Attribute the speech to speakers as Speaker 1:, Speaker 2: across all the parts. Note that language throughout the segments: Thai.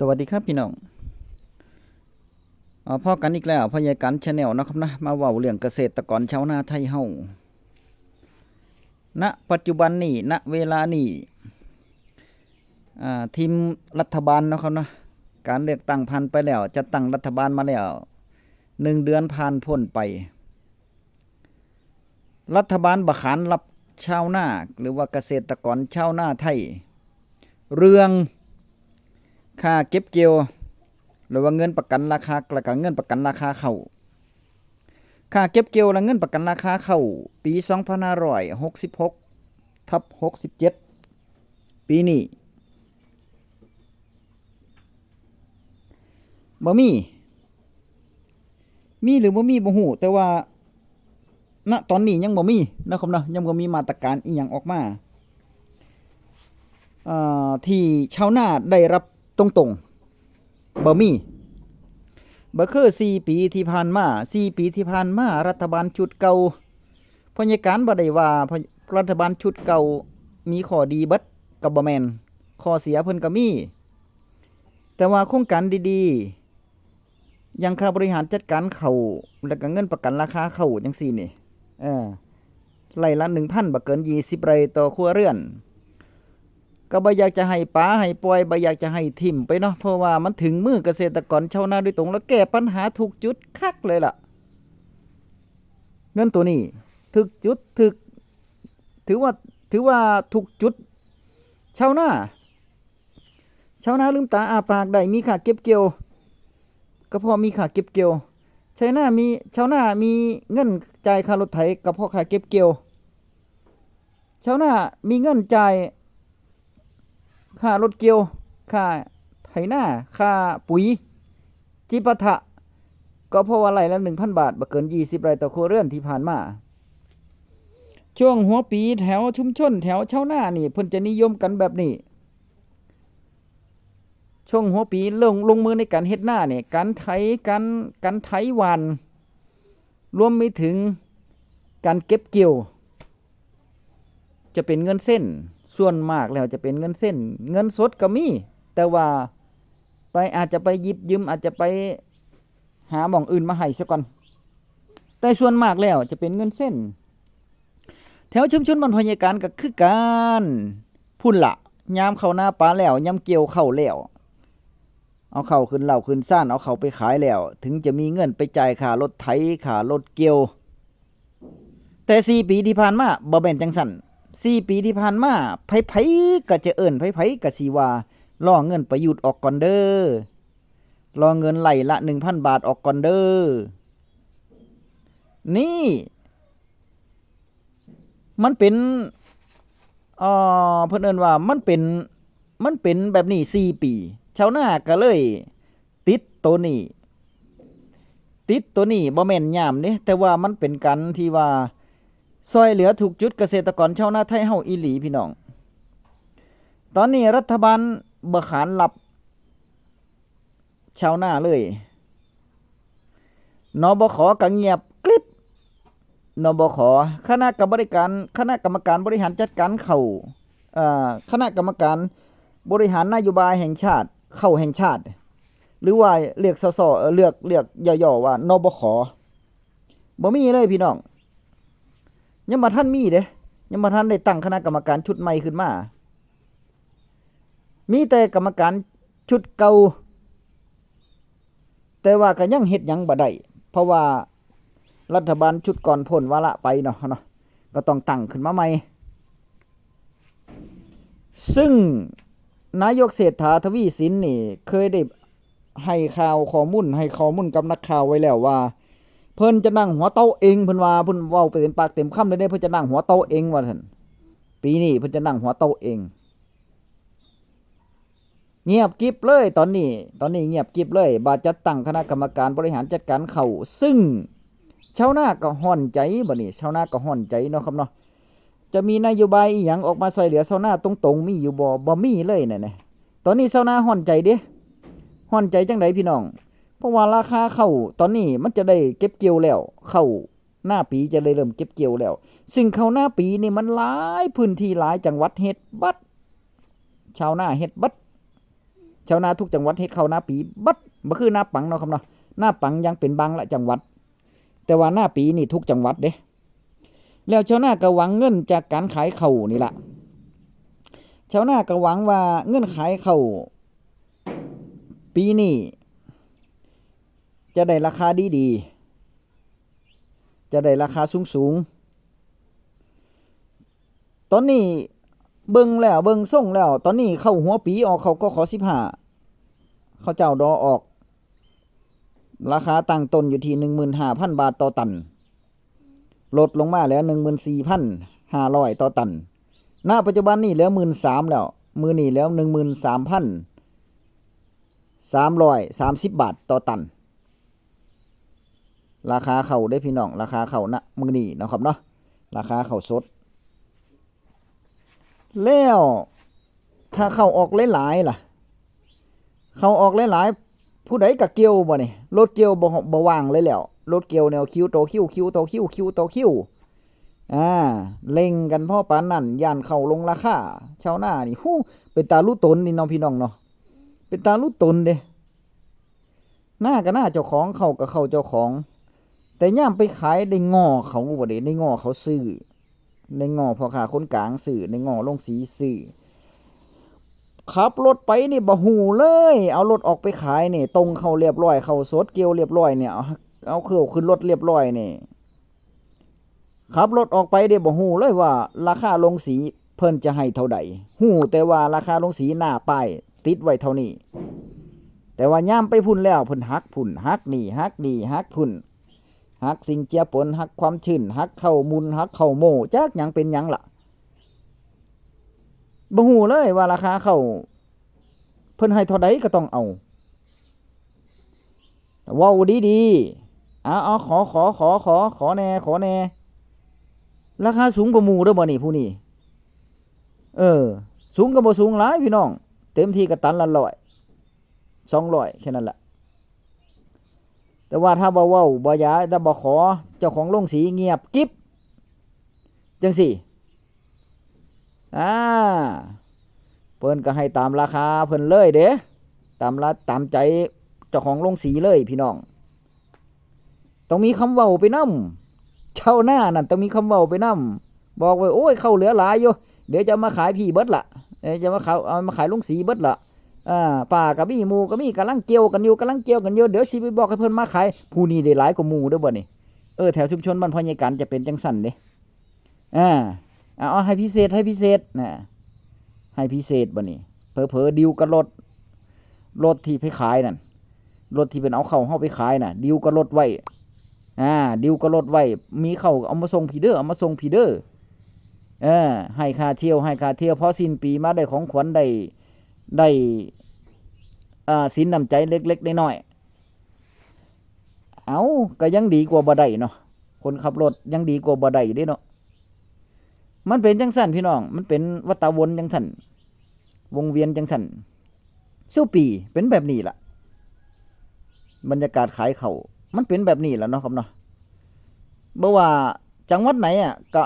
Speaker 1: สวัสดีครับพี่น้องอพ่อกันอีกแล้วพ่อใหญ่กันชาแนลนะครับนะมาว้าเรื่องเกษตรกรชาวนาไทยเฮาณปัจจุบันนี้ณเวลานี้ทีมรัฐบาลนะครับนะการเลือกตั้งผ่านไปแล้ว จะตั้งรัฐบาลมาแล้วหนึ่งเดือนผ่านพ้นไป รัฐบาลบขานรับชาวนาหรือว่าเกษตรกรชาวนาไทย เรื่อง ค่าเก็บเกี่ยวหรือว่าเงินประกันราคาและก็เงินประกันราคาเข้าค่าเก็บเกี่ยวและเงินประกันราคาเข้าปี2566ทับ67 ปีนี้บ่มี มีหรือบ่มีบ่ฮู้แต่ว่าณตอนนี้ยังบ่มีนะครับเนาะยังบ่มีมาตรการอีหยังออกมาอ่าที่ชาวนาได้รับ ตรงๆบ่มีบ่คือ4ปีที่ผ่านมา4ปีที่ผ่านมารัฐบาลชุดเก่าพยการบ่ได้ว่ารัฐบาลชุดเก่ามีข้อดีเบิดก็บ่แมนข้อเสียเพิ่นก็มี แต่ว่าโครงการดีๆอย่างค่าบริหารจัดการเขาแล้วก็เงินประกันราคาเขาวจังซี่นี่เออไร่ละ1,000บ่เกิน20ไร่ต่อครัวเรือน ก็บ่อยากจะให้ป๋าให้ปล่อยบ่อยากจะให้ทิ่มไปเนาะเพราะว่ามันถึงมือเกษตรกรชาวนาโดยตรงแล้วแก้ปัญหาถูกจุดคักเลยล่ะ เงินตัวนี้ถึกจุดถึก ถือว่าถือว่าถูกจุดชาวนาชาวนาลืมตาอาปากได้มีค่าเก็บเกี่ยว ก็พอมีค่าเก็บเกี่ยวชาวนามีชาวนามีเงินจ่ายค่ารถไถก็พราะค่าเก็บเกี่ยวชาวนามีเงินจ่าย ค่ารถเกี่ยวค่าไถนาค่าปุ๋ย จิปาถะก็เพราะว่าไรละ1,000บาทบ่เกิน20ไรต่อครัวเรือนที่ผ่านมา ช่วงหัวปีแถวชุมชน แถวเชาวนานี่เพิ่นจะนิยมกันแบบนี้ช่วงหัวปีลงลงมือในการเฮ็ดหน้าเนี่ยการไถการการไถหวานรวมไปถึงการเก็บเกี่ยว จะเป็นเงินเส้น ส่วนมากแล้วจะเป็นเงินเส้น เงินสดก็มี แต่ว่าไปอาจจะไปยิบยืมอาจจะไปหาหม่องอื่นมาให้ซะก่อน แต่ส่วนมากแล้วจะเป็นเงินเส้น แถวชุมชนบ้านพญาการก็คือการพุ่นละยามเข้าหน้าปลาแล้วยามเกี่ยวเข้าแล้วเอาเข้าขึ้นเหล่าขึ้นซ่านเอาเข้าไปขายแล้ว ถึงจะมีเงินไปจ่ายค่ารถไถค่ารถเกี่ยว แต่สี่ปีที่ผ่านมาบ่แม่นจังสั่น สี่ปีที่ผ่านมาไผๆก็จะเอิ้นไผๆก็สิว่าล่อเงินประยุทธ์ออกก่อนเด้อรอเงินไหลละ1,000บาทออกก่อนเด้อนี่ มันเป็นเอ่อเพิ่นเอิ้นว่ามันเป็นมันเป็นแบบนี้สี่ปี ชาวนาก็เลย ติดตัวนี้ติดตัวนี้บ่แม่นยามเด้แต่ว่ามันเป็นกันที่ว่า ซอยเหลือถูกจุดเกษตรกรชาวนาไทยเฮาอีหลีพี่น้อง ตอนนี้รัฐบาลบ่ขานรับชาวนาเลยนบขก็เงียบกริบนบขคณะกรรมการคณะกรรมการบริหารจัดการเขาเอ่อคณะกรรมการบริหารนโยบายแห่งชาติ เข้าแห่งชาติ หรือว่าเรียกสสเอ่อเรียกเรียกย่อๆว่านบขบ่มีเลยพี่น้อง ยังบ่ทันมีเด้ยังบ่ทันได้ตั้งคณะกรรมการชุดใหม่ขึ้นมา มีแต่กรรมการชุดเก่า แต่ว่าก็ยังเฮ็ดหยังบ่ได้เพราะว่ารัฐบาลชุดก่อนพ้นวาระไปเนาะเนาะก็ต้องตั้งขึ้นมาใหม่ ซึ่งนายกเศรษฐาทวีสินนี่ เคยได้ให้ข่าวข้อมูลให้ข้อมูลกับนักข่าวไว้แล้วว่า เพิ่นจะนั่งหัวโต๊ะเองเพิ่นว่าเพิ่นเว้าไปเต็มปากเต็มคำเลยเด้เพิ่นจะนั่งหัวโต๊ะเองว่าซั่นปีนี้เพิ่นจะนั่งหัวโต๊ะเอง เงียบกริบเลยตอนนี้ ตอนนี้เงียบกริบเลย บาจัดตั้งคณะกรรมการบริหารจัดการเขาซึ่งชาวนาก็ห่อนใจบ่นี่ชาวนาก็ห่อนใจเนาะครับเนาะจะมีนโยบายอีหยังออกมาช่วยเหลือชาวนาตรงๆมีอยู่บ่บ่มีเลยนั่นน่ะตอนนี้ชาวนาห่อนใจเด้ห่อนใจจังไดพี่น้อง เพราะว่าราคาเข้าตอนนี้มันจะได้เก็บเกี่ยวแล้ว เข้าหน้าปีจะเลยเริ่มเก็บเกี่ยวแล้ว ซึ่งเข้าหน้าปีนี่มันหลายพื้นที่หลายจังหวัดเฮ็ดบัดชาวนาเฮ็ดบัดชาวนาทุกจังหวัดเฮ็ดเข้าหน้าปีบัดบ่คือหน้าปังเนาะครับเนาะหน้าปังยังเป็นบางละจังหวัด แต่ว่าหน้าปีนี่ทุกจังหวัดเด้แล้วชาวนาก็หวังเงินจากการขายเข้านี่ละชาวนาก็หวังว่าเงินขายเข้าปีนี้ จะได้ราคาดีๆจะได้ราคาสูงๆตอนนี้เบิ่งแล้วเบิ่งส่งแล้ว ตอนนี้เข้าหัวปีออกเขาก็ขอสิบห้าเขาเจ้าดอออก ราคาตั้งตนอยู่ที่หนึ่งหมื่นห้าพันบาทต่อตัน ลดลงมาแล้วหนึ่งหมื่นสี่พันห้าร้อยต่อตัน ณ ปัจจุบันนี้เหลือหมื่นสามแล้ว มือนี่แล้วหนึ่งหมื่นสามพันสามร้อยสามสิบบาทต่อตัน ราคาเข่าได้พี่น้องราคาเข่าณมือนี่นะครับเนาะราคาเข่าสด แล้วถ้าเข้าออกหลายๆล่ะ เข้าออกหลายๆผู้ใดกะเกียวบ่นี่รถเกียวบ่บ่ว่างเลยแล้วรถเกียวแนวคิวโตคิวคิวโตคิวคิวโตคิวอ่าเล็งกันพ่อปานนั่นย่านเข้าลงราคาชาวหน้านี่ฮู้เป็นตาลุตนนี่น้องพี่น้องเนาะเป็นตาลุตนเด้หน้าก็หน้าเจ้าของเข้าก็เข้าเจ้าของ แต่ย่ามไปขายได้งอเขาบ่ได้ได้งอเขาซื้อในงอพ่อค้าคนกลางสื่อในงอลงสีสื่อขับรถไปนี่บ่หูเลย เอารถออกไปขายนี่ ตรงเขาเรียบร้อยเขาสดเกี่ยวเรียบร้อยเนี่ยเอาเครื่องขึ้นรถเรียบร้อยนี่ขับรถออกไปเดี๋ยวบ่หูเลยว่า ราคาลงสีเพิ่นจะให้เท่าใดหูแต่ว่าราคาลงสีหน้าป้ายติดไว้เท่านี้ แต่ว่าย่ามไปพุ่นแล้วพิ่นหักพุ่นหักนี่หักนี่หักพุ่น หักสิ่งเจียปนหักความชื้นหักเข้ามุนหักเข้าโมจักหยังเป็นหยังล่ะบ่ฮู้เลยว่าราคาเข้าเพิ่นให้เท่าใดก็ต้องเอาเว้าดีๆเอาเอาขอขอขอขอขอแน่ขอแน่ราคาสูงกว่าหมู่เด้อบ่นี่ผู้นี้เออ สูงก็บ่สูงหลายพี่น้อง เต็มที่ก็ตันละร้อยสองร้อยแค่นั้นแหละ แต่ว่าถ้าบ่เว้าบ่ยาถ้าบ่ขอเจ้าของโรงสีเงียบกิ๊บจังสี่อ่าเพิ่นก็ให้ตามราคาเพิ่นเลยเด้ตามละตามใจเจ้าของโรงสีเลยพี่น้อง ต้องมีคำเว้าไปนำชาวนานั่นต้องมีคำเว้าไปนำบอกไว้โอ้ยเข้าเหลือหลายอยู่เดี๋ยวจะมาขายพี่เบิดละเดี๋ยวจะมาขายเอามาขายโรงสีเบิดละ อ่าป่ากับมีหมูก็มีกำลังเกี่ยวกันอยู่กำลังเกี่ยวกันอยู่เดี๋ยวสิไปบอกให้เพิ่นมาขายผู้นี้ได้หลายกว่าหมู่เด้อบ่นี่เออแถวชุมชนบ้านพ่อใหญ่กันจะเป็นจังสั่นเด้อ่าเอาเอให้พิเศษให้พิเศษนะให้พิเศษบ่นี่เผลอๆดิวกับรถรถที่ไปขายนั่นรถที่เป็นเอาเข้าเฮาไปขายน่ะ ดิวกับรถไว้อ่าดิวกับรถไว้ มีเข้าเอามาส่งพี่เด้อเอามาส่งพี่เด้อเออให้ค่าเที่ยวให้ค่าเที่ยวพอสิ้นปีมาได้ของขวัญได้ ได้สินนำใจเล็กๆน้อยๆเอาก็ยังดีกว่าบ่ได้เนาะคนขับรถยังดีกว่าบ่ได้เด้เนาะมันเป็นจังสั่นพี่น้อง มันเป็นวัฏวนจังสั่นวงเวียนจังสั่นสู้ปีเป็นแบบนี้ล่ะ บรรยากาศขายเขาวมันเป็นแบบนี้แหล้วเนาะครับเนาะบ่ว่าจังหวัดไหนอะก็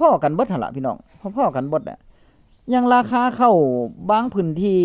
Speaker 1: พ่อๆกันเบิดหั่นล่ะพี่น้องพ่อๆกันเบิดอะ ย่างราคาเข้าบางพื้นที่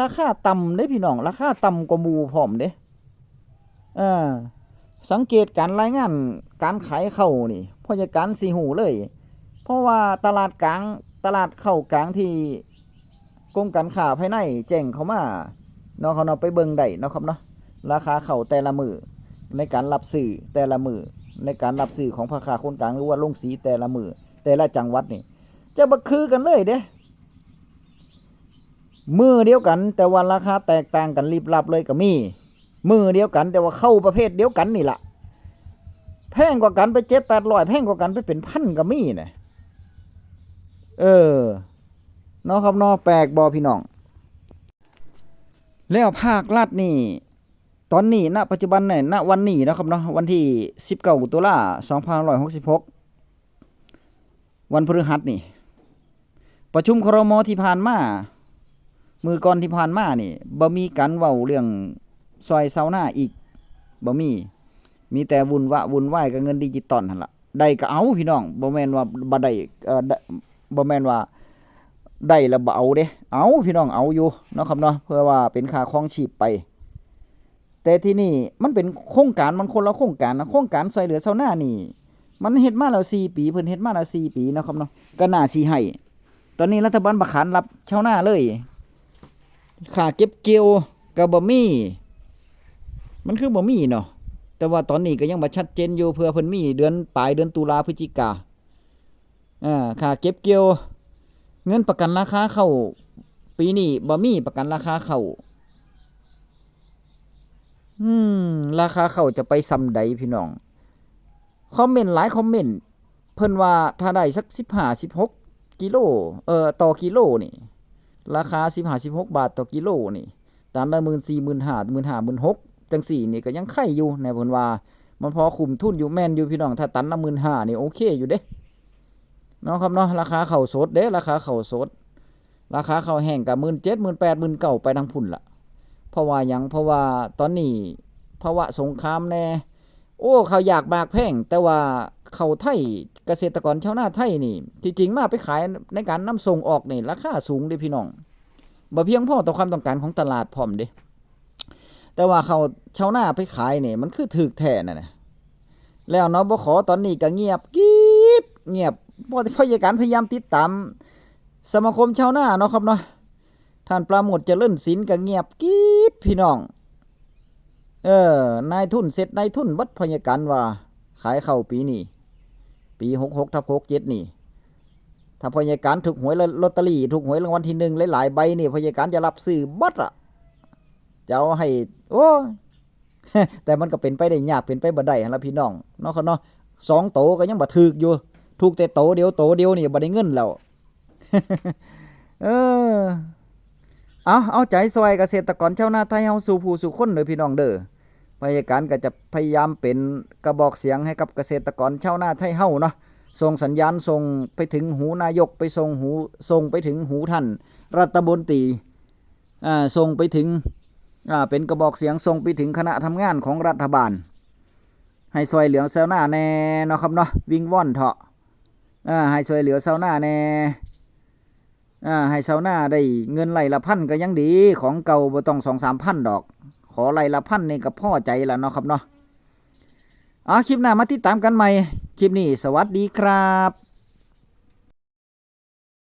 Speaker 1: ราคาต่ำเด้พี่น้อง ราคาต่ำกว่าหมู่พร้อมเด้เอ่าสังเกตการรายงานการขายเข้านี่พอจะการสิหูเลย เพราะว่าตลาดกลางตลาดเข้ากลางที่กรมการค้าภายในแจ้งเขามาเนาะเขาเนาะไปเบิ่งได้เนาะครับเนาะราคาเข้าแต่ละมือในการรับซื้อแต่ละมือในการรับซื้อของพ่อค้าคนกลางหรือว่าลงสีแต่ละมือแต่ละจังหวัดนี่ จะบักคือกันเลยเด้มือเดียวกัน แต่ว่าราคาแตกต่างกันรีบรับเลยก็มี มือเดียวกัน แต่ว่าเข้าประเภทเดียวกันนี่แหละแพงกว่ากันไปเจ็ดแปดร้อยแพงกว่ากันไปเป็นพันก็มีเนี่ยเออเนาะครับเนาะแปลกบอพี่น้อง แล้วภาครัฐนี่ ตอนนี้ณปัจจุบันเนี่ยณวันนี้นะครับเนาะวันที่สิบเก้าตุลาสองพันร้อยหกสิบหกวันพฤหัสนี่ ประชุมครมที่ผ่านมามือก่อนที่ผ่านมานี่บ่มีการเว้าเรื่องซอยเซาหน้าอีกบ่มี มีแต่วุ่นวะวุ่นวายกับเงินดิจิตอลหั่นล่ะได้ก็เอาพี่น้องบ่แม่นว่าบ่ได้เอ่อได้บ่แม่นว่าได้แล้วบ่เอาเด้เอาพี่น้องเอาอยู่เนาะครับเนาะเพื่อว่าเป็นค่าครองชีพไป แต่ที่นี่มันเป็นโครงการมันคนละโครงการนะโครงการซอยเหลือเซาหน้านี่ มันเฮ็ดมาแล้ว4ปีเพิ่นเฮ็ดมาแล้ว4ปีเนาะครับเนาะก็น่าสิให้ อนนี้รัฐบาลบักขานรับชาวนาเลยค่าเก็บเกี่ยวก็บ่มีมันคือบ่มีเนาะแต่ว่าตอนนี้ก็ยังบ่ชัดเจนอยู่เพื่อเพิ่นมีเดือนปลายเดือนตุลาพฤศจิกาอ่าค่าเก็บเกี่ยว เงินประกันราคาเข้าปีนี้บ่มีประกันราคาเข้าอืม ราคาเข้าจะไปซ้ำใดพี่น้อง คอมเมนต์หลายคอมเมนต์เพิ่นว่าถ้าได้สัก15 16กิิโล เอ่อ ต่อกิโลนี่ ราคา15 16บาทต่อกิโลนี่ตันละ14,000 15,000 15,000 16,000จังสี่นี่ก็ยังไข่อยู่แน่เพิ่นว่า มันพอคุมทุนอยู่แม่นอยู่พี่น้องถ้าตันละ15,000นี่โอเคอยู่เด้เนาะครับเนาะราคาข้าวสดเด้ราคาข้าวสด ราคาข้าวแห้งกับหมื่นเจ็ดหมื่นแปดหมื่นเก้าไปทางพุ่นละเพราะว่าหยังเพราะว่าตอนนี้ภาวะสงครามแน่โอ้เขาวอยากมากแพงแต่ว่า เขาไทยเกษตรกรชาวนาไทยนี่ ที่จริงมาไปขายในการนำส่งออกนี่ราคาสูงเด้พี่น้องบ่เพียงพอต่อความต้องการของตลาดพร้อมเด้แต่ว่าเขาชาวนาไปขายนี่มันคือถูกแท้น่ะนะแล้วเนาะบ่ขอตอนนี้ก็เงียบกิ๊บเงียบพอพยาการพยายามติดตามสมาคมชาวนาเนาะครับเนาะท่านปราโมทเจริญศิลป์ก็เงียบกริบพี่น้อง เออนายทุนเสร็จนายทุนวัดพยาการว่าขายเข้าปีนี้ ปีหกหกทับหกเจ็ดนี่ ถ้าพยาการถูกหวยลอตเตอรี่ถูกหวยรางวัลที่หนึ่งหลายๆใบนี่พยาการจะรับซื้อบัดอะจะเอาให้ โอ้แต่มันก็เป็นไปได้ยากเป็นไปบ่ได้หั่นละพี่น้องเนาะครับเนาะสองโตก็ยังบ่ถึกอยู่ ถูกแต่โตเดียวโตเดียวนี่บ่ได้เงินแล้วเออเอาเอาใจซอยเกษตรกรชาวนาไทยเฮาสู่ผู้สู่คนเด้อพี่น้องเด้อ พยาการก็จะพยายามเป็นกระบอกเสียงให้กับเกษตรกรชาวนาไทยเฮ้าเนาะส่งสัญญาณส่งไปถึงหูนายกไปส่งหูส่งไปถึงหูท่านรัฐมนตรีอ่าส่งไปถึงอ่าเป็นกระบอกเสียงส่งไปถึงคณะทำงานของรัฐบาล ให้ซอยเหลืองแซวหน้าแน่เนาะครับเนาะวิ่งว่อนเถาะอ่าให้ช่วยเหลือชาวนาแน่อ่าให้ชาวนาได้เงินไร่ละพันก็ยังดีของเก่าบ่ต้องสองสามพันดอก ขอไร่ละพันนี่ก็พ่อใจแล้วเนาะครับเนาะอ่าคลิปหน้ามาติดตามกันใหม่ คลิปนี้สวัสดีครับ